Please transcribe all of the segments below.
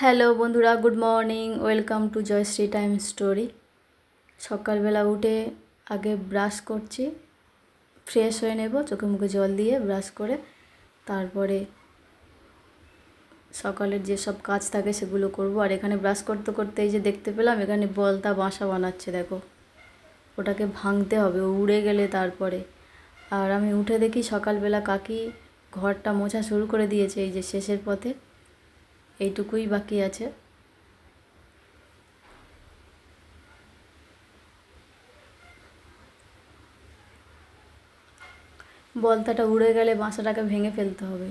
Hello বন্ধুরা, good morning, welcome to Jayashree time story. সকালবেলা উঠে আগে ব্রাশ করছি, ফ্রেশ হয়ে নেব, চোখে মুখে জল দিয়ে ব্রাশ করে, তারপরে সকালের যেসব কাজ থাকে সেগুলো করব। আর এখানে ব্রাশ করতে করতে এই যে দেখতে পেলাম, এখানে বলতা বাসা বানাচ্ছে, দেখো। ওটাকে ভাঙতে হবে উড়ে গেলে তারপরে। আর আমি উঠে দেখি সকালবেলা কাকি ঘরটা মোছা শুরু করে দিয়েছে, এই যে শেষের পথে। এইটুকুই বাকি আছে। বলতাটা উড়ে গেলে বাসাটাকে ভেঙে ফেলতে হবে।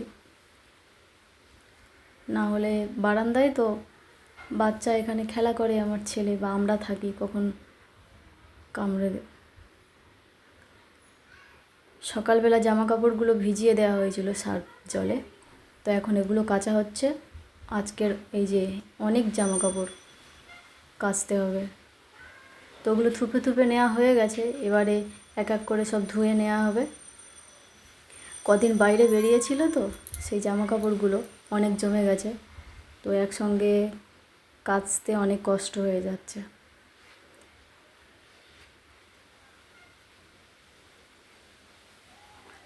না হলে বারান্দায় তো বাচ্চা এখানে খেলা করে, আমার ছেলে বা আমরা থাকি কখন কামড়ে সকালবেলা জামা কাপড়গুলো ভিজিয়ে দেওয়া হয়েছিল সার্ফ জলে, তো এখন এগুলো কাচা হচ্ছে। আজকের এই যে অনেক জামা কাপড় কাচতে হবে। তো ওগুলো থুপে থুপে নেওয়া হয়ে গেছে, এবারে এক এক করে সব ধুয়ে নেওয়া হবে। কদিন বাইরে বেরিয়েছিল তো, সেই জামা কাপড়গুলো অনেক জমে গেছে। তো একসঙ্গে কাচতে অনেক কষ্ট হয়ে যাচ্ছে।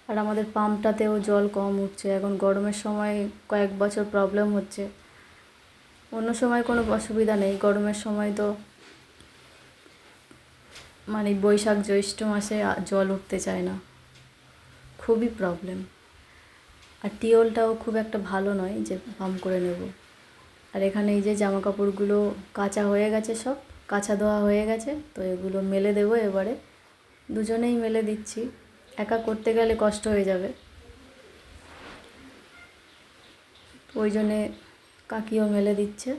আর আমাদের পাম্পটাতেও জল কম উঠছে, এখন গরমের সময় কয়েক বছর প্রবলেম হচ্ছে। অন্য সময় কোনো অসুবিধা নেই। গরমের সময় তো মানে বৈশাখ জ্যৈষ্ঠ মাসে জল উঠতে চায় না। খুবই প্রবলেম আর টিওলটাও খুব একটা ভালো নয় যে পাম্প করে নেব। আর এখানে এই যে জামা কাপড়গুলো কাঁচা হয়ে গেছে সব, কাঁচা ধোয়া হয়ে গেছে, তো এগুলো মেলে দেবো এবারে। দুজনেই মেলে দিচ্ছি। একা করতে গেলে কষ্ট হয়ে যাবে। ওই জন্যে কাকিও মেলে দিচ্ছে।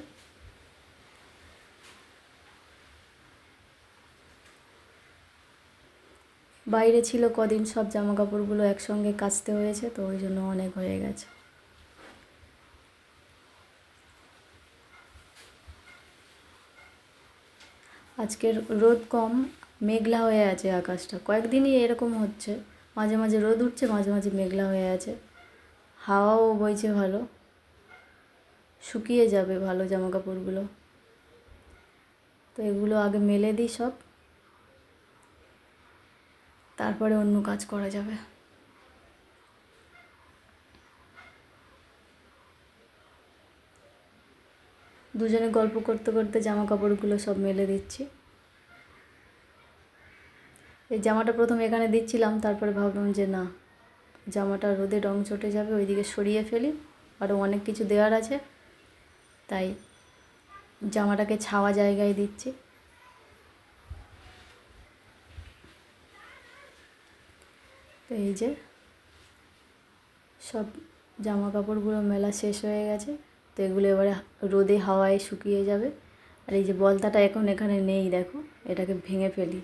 বাইরে ছিল কদিন সব জামা কাপড়গুলো একসঙ্গে কাচতে হয়েছে, তো ওই জন্য অনেক হয়ে গেছে। আজকের রোদ কম, মেঘলা হয়ে আছে আকাশটা। কয়েকদিনই এরকম হচ্ছে। মাঝে মাঝে রোদ উঠছে, মাঝে মাঝে মেঘলা হয়ে আছে। হাওয়াও বইছে ভালো। শুকিয়ে যাবে ভালো জামা কাপড়গুলো তো এগুলো আগে মেলে দিই সব। তারপরে অন্য কাজ করা যাবে। দুজনে গল্প করতে করতে জামা কাপড়গুলো সব মেলে দিচ্ছি। এই জামাটা প্রথম এখানে দিচ্ছিলাম, তারপরে ভাবলাম যে না, জামাটা রোদে রং চটে যাবে, ওইদিকে সরিয়ে ফেলি। আরও অনেক কিছু দেওয়ার আছে। তাই জামাটাকে ছাওয়া জায়গায় দিচ্ছি। তো এই যে সব জামা কাপড়গুলো মেলা শেষ হয়ে গেছে, তো এগুলো এবারে রোদে হাওয়ায় শুকিয়ে যাবে। আর এই যে বলতাটা এখন এখানে নেই, দেখো, এটাকে ভেঙে ফেলি।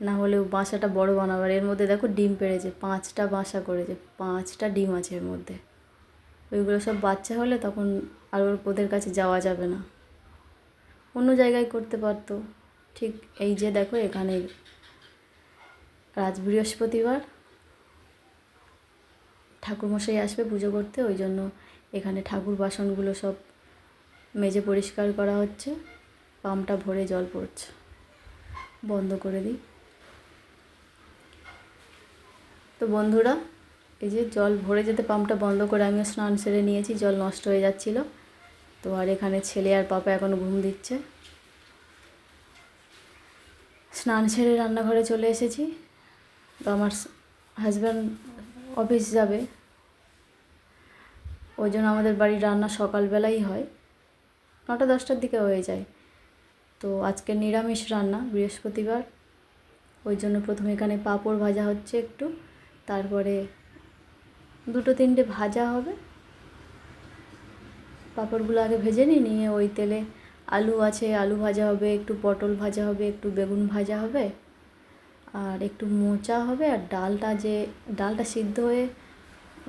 না হলেও বাসাটা বড় বানাবার, এর মধ্যে দেখো ডিম পেড়েছে, পাঁচটা বাসা করেছে, পাঁচটা ডিম আছে এর মধ্যে। ওইগুলো সব বাচ্চা হলে তখন আর ওর ওদের কাছে যাওয়া যাবে না। অন্য জায়গায় করতে পারতো। ঠিক এই যে দেখো এখানে রাজ বৃহস্পতিবার। ঠাকুরমশাই আসবে পুজো করতে, ওই জন্য এখানে ঠাকুর বাসনগুলো সব মেজে পরিষ্কার করা হচ্ছে। পাম্পটা ভরে জল পড়ছে। বন্ধ করে দিই। তো বন্ধুরা এই যে জল ভরে যেতে পাম্পটা বন্ধ করে আমিও স্নান সেরে নিয়েছি, জল নষ্ট হয়ে যাচ্ছিল। তো আর এখানে ছেলে আর পাপা এখনও ঘুম দিচ্ছে। স্নান সেরে রান্নাঘরে চলে এসেছি। তো আমার হাজব্যান্ড অফিস যাবে। ওই জন্য আমাদের বাড়ির রান্না সকালবেলাই হয়। নটা দশটার দিকে হয়ে যায়। তো আজকে নিরামিষ রান্না, বৃহস্পতিবার। ওই জন্য প্রথমে এখানে পাঁপড় ভাজা হচ্ছে একটু। তারপরে দুটো তিনটে ভাজা হবে। পাঁপড়গুলো আগে ভেজে নিই, নিয়ে ওই তেলে আলু আছে, আলু ভাজা হবে, একটু পটল ভাজা হবে, একটু বেগুন ভাজা হবে, আর একটু মোচা হবে, আর ডালটা যে, ডালটা সিদ্ধ হয়ে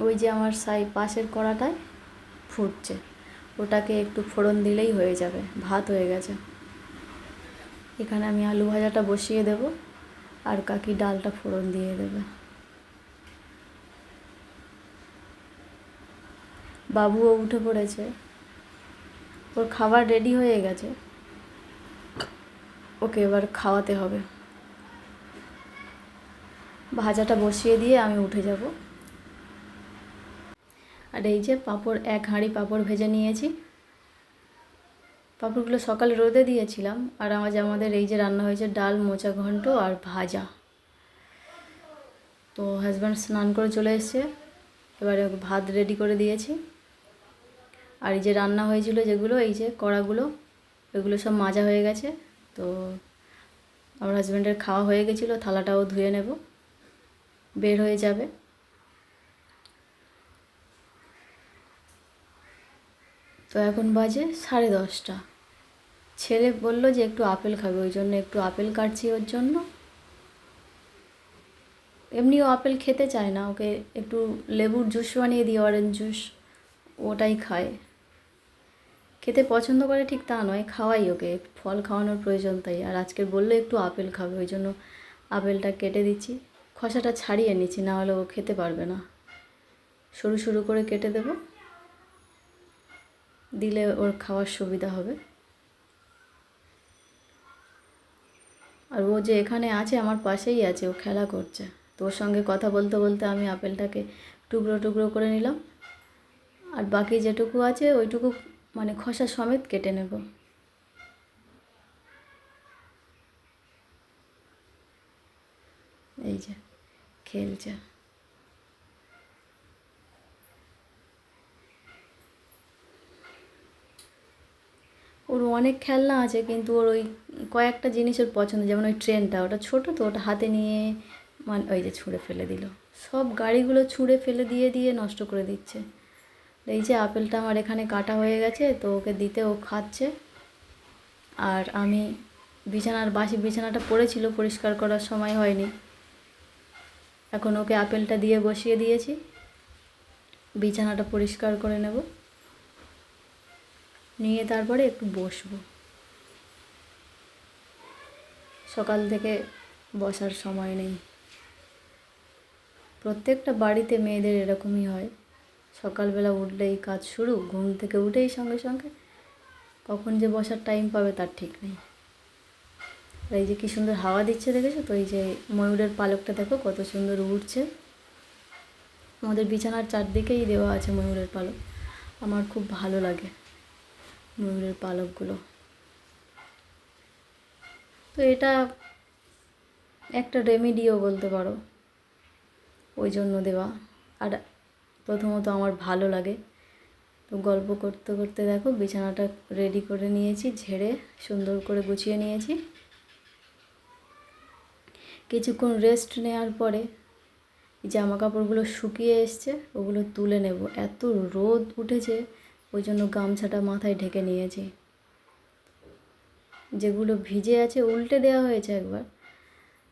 ওই যে আমার সাই পাশের কড়াটায় ফুটছে। ওটাকে একটু ফোড়ন দিলেই হয়ে যাবে, ভাত হয়ে গেছে। এখানে আমি আলু ভাজাটা বসিয়ে দেব, আর কাকি ডালটা ফোড়ন দিয়ে দেবে। বাবুও উঠে পড়েছে। ওর খাবার রেডি হয়ে গেছে। ওকে এবার খাওয়াতে হবে। ভাজাটা বসিয়ে দিয়ে আমি উঠে যাব। আর এই যে পাঁপড়, এক হাঁড়ি পাঁপড় ভেজে নিয়েছি। পাঁপড়গুলো সকালে রোদে দিয়েছিলাম। আর যে আমাদের এই যে রান্না হয়েছে, ডাল, মোচা ঘন্ট আর ভাজা। তো হাজব্যান্ড স্নান করে চলে এসছে। এবারে ভাত রেডি করে দিয়েছি। আর এই যে রান্না হয়েছিল যেগুলো, এই যে কড়াগুলো, এগুলো সব মাজা হয়ে গেছে। তো আমার হাজব্যান্ডের খাওয়া হয়ে গেছিল, থালাটাও ধুয়ে নেব, বের হয়ে যাবে। তো এখন বাজে সাড়ে দশটা। ছেলে বলল যে একটু আপেল খাবে, ওই জন্য একটু আপেল কাটছি ওর জন্য। এমনিও আপেল খেতে চায় না, ওকে একটু লেবুর জুস বানিয়ে দিই অরেঞ্জ জুস ওটাই খায়। খেতে পছন্দ করে ঠিক তা নয়, খাওয়াই ওকে। ফল খাওয়ানোর প্রয়োজন তাই, আর আজকে বলল একটু আপেল খাবে, ওই জন্য আপেলটা কেটে দিচ্ছি। খসাটা ছাড়িয়ে নিচ্ছি, না হলে ও খেতে পারবে না। সরু সরু করে কেটে দেবো। দিলে ওর খাওয়ার সুবিধা হবে। আর ও যে এখানে আছে, আমার পাশেই আছে, ও খেলা করছে। তোর সঙ্গে কথা বলতে বলতে আমি আপেলটাকে টুকরো টুকরো করে নিলাম। আর বাকি যেটুকু আছে, ওইটুকু মানে খসা সমেত কেটে নেব। এই যে, খেলছে। ওর অনেক খেলনা আছে, কিন্তু ওর ওই কয়েকটা জিনিসের পছন্দ, যেমন ওই ট্রেনটা। ওটা ছোটো তো, ওটা হাতে নিয়ে মানে ওই যে ছুঁড়ে ফেলে দিল। সব গাড়িগুলো ছুঁড়ে ফেলে দিয়ে দিয়ে নষ্ট করে দিচ্ছে। এই যে আপেলটা আমার এখানে কাটা হয়ে গেছে, তো ওকে দিতে ও খাচ্ছে। আর আমি বিছানার বাসি বিছানাটা পড়েছিল, পরিষ্কার করার সময় হয়নি। এখন ওকে আপেলটা দিয়ে বসিয়ে দিয়েছি। বিছানাটা পরিষ্কার করে নেব। নিয়ে তারপরে একটু বসবো। সকাল থেকে বসার সময় নেই। প্রত্যেকটা বাড়িতে মেয়েদের এরকমই হয়। সকালবেলা উঠলেই কাজ শুরু, ঘুম থেকে উঠেই সঙ্গে সঙ্গে। কখন যে বসার টাইম পাবে তার ঠিক নেই। এই যে কী সুন্দর হাওয়া দিচ্ছে দেখেছ তো? এই যে ময়ূরের পালকটা দেখো কত সুন্দর উঠছে আমাদের বিছানার চারদিকেই দেওয়া আছে ময়ূরের পালক। আমার খুব ভালো লাগে ময়ূরের পালকগুলো। তো এটা একটা রেমিডিও বলতে পারো। ওই জন্য দেওয়া। আর প্রথমত আমার ভালো লাগে। তো গল্প করতে করতে দেখো বিছানাটা রেডি করে নিয়েছি, ঝেড়ে সুন্দর করে গুছিয়ে নিয়েছি। কিছুক্ষণ রেস্ট নেওয়ার পরে জামা কাপড়গুলো শুকিয়ে এসছে, ওগুলো তুলে নেব। এত রোদ উঠেছে, ওই জন্য গামছাটা মাথায় ঢেকে নিয়েছি। যেগুলো ভিজে আছে উল্টে দেওয়া হয়েছে একবার।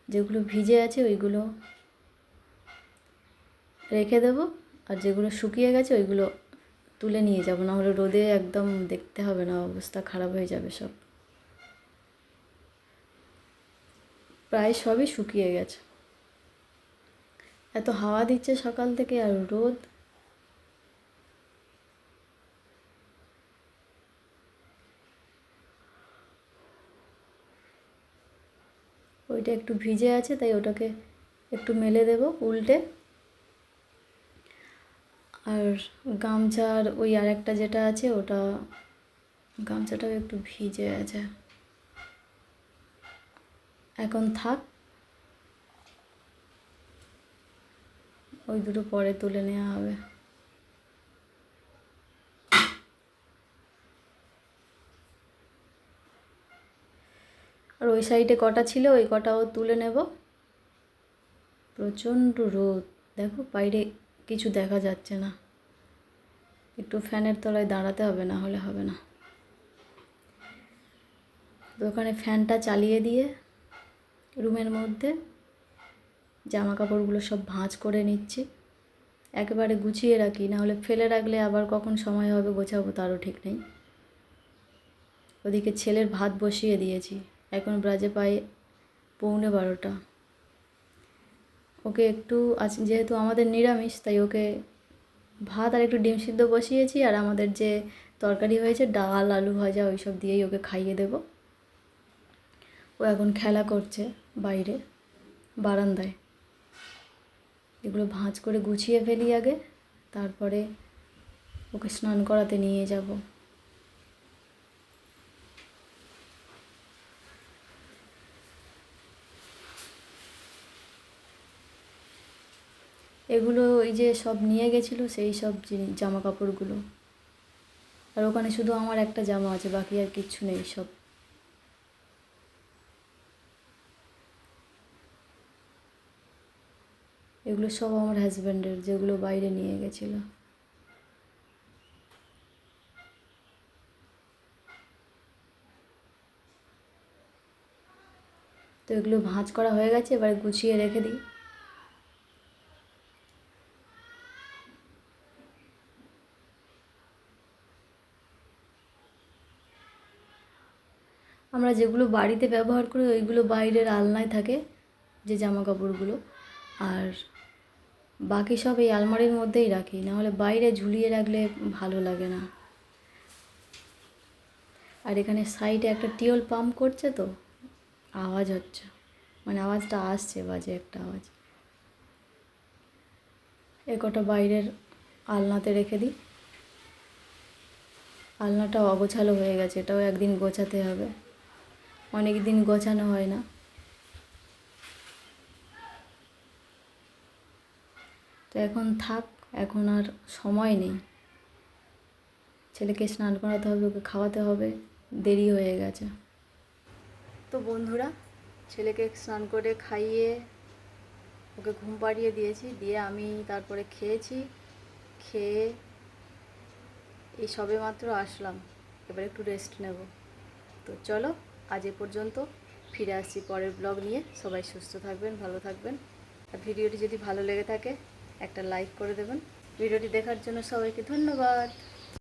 যেগুলো ভিজে আছে ওইগুলো রেখে দেবো। আর যেগুলো শুকিয়ে গেছে, ওইগুলো তুলে নিয়ে যাব। না হলে রোদে একদম দেখতে হবে না, অবস্থা খারাপ হয়ে যাবে সব। প্রায় সবই শুকিয়ে গেছে। এত হাওয়া দিচ্ছে সকাল থেকে আর রোদ। ওইটা একটু ভিজে আছে, তাই ওটাকে একটু মেলে দেব উল্টে। আর গামছার ওই আর একটা যেটা আছে, ওটা গামছাটাও একটু ভিজে আছে। এখন থাক। ওই দুটো পরে তুলে নেওয়া হবে। আর ওই সাইডে কটা ছিল, ওই কটাও তুলে নেব। প্রচণ্ড রোদ। দেখো বাইরে কিছু দেখা যাচ্ছে না। একটু ফ্যানের তলায় দাঁড়াতে হবে, না হলে হবে না। তো ওখানে ফ্যানটা চালিয়ে দিয়ে রুমের মধ্যে জামা কাপড়গুলো সব ভাঁজ করে নিচ্ছি। একেবারে গুছিয়ে রাখি নাহলে ফেলে রাখলে আবার কখন সময় হবে গোছাবো তারও ঠিক নেই। ওদিকে ছেলের ভাত বসিয়ে দিয়েছি, এখন ব্রাজে পাই পৌনে বারোটা। ওকে একটু, আজ যেহেতু আমাদের নিরামিষ, তাই ওকে ভাত আর একটু ডিম সিদ্ধ বসিয়েছি আর আমাদের যে তরকারি হয়েছে, ডাল, আলু ভাজা ওই সব দিয়েই ওকে খাইয়ে দেব। ও এখন খেলা করছে বাইরে, বারান্দায়। এগুলো ভাঁজ করে গুছিয়ে ফেলি আগে, তারপরে ওকে স্নান করাতে নিয়ে যাব। এগুলো ওই যে সব নিয়ে গেছিল, সেই সব জিনিস জামা কাপড়গুলো আর ওখানে শুধু আমার একটা জামা আছে, বাকি আর কিচ্ছু নেই সব। এগুলো সব আমার হাজব্যান্ডের যেগুলো বাইরে নিয়ে গেছিল। তো এগুলো ভাঁজ করা হয়ে গেছে, এবারে গুছিয়ে রেখে দিই। আমরা যেগুলো বাড়িতে ব্যবহার করি, ওইগুলো বাইরের আলনায় থাকে, যে জামা কাপড়গুলো আর বাকি সব এই আলমারির মধ্যেই রাখি, নাহলে বাইরে ঝুলিয়ে রাখলে ভালো লাগে না। আর এখানে সাইডে একটা টিউল পাম্প করছে তো, আওয়াজ হচ্ছে। মানে আওয়াজটা আসছে, বাজে একটা আওয়াজ। এ কটা বাইরের আলনাতে রেখে দিই। আলনাটা অগোছালো হয়ে গেছে, এটাও একদিন গোছাতে হবে। অনেক দিন গোছানো হয় না। তো এখন থাক, এখন আর সময় নেই। ছেলেকে স্নান করাতে হবে, ওকে খাওয়াতে হবে, দেরি হয়ে গেছে। তো বন্ধুরা, ছেলেকে স্নান করে খাইয়ে ওকে ঘুম পাড়িয়ে দিয়েছি, দিয়ে আমি তারপরে খেয়েছি, খেয়ে এই সবে মাত্র আসলাম। এবার একটু রেস্ট নেব। তো চলো আজ এ পর্যন্ত। ফিরে আসছি পরের ব্লগ নিয়ে। সবাই সুস্থ থাকবেন, ভালো থাকবেন। আর ভিডিওটি যদি ভালো লেগে থাকে, একটা লাইক করে দেবেন। ভিডিওটি দেখার জন্য সবাইকে ধন্যবাদ।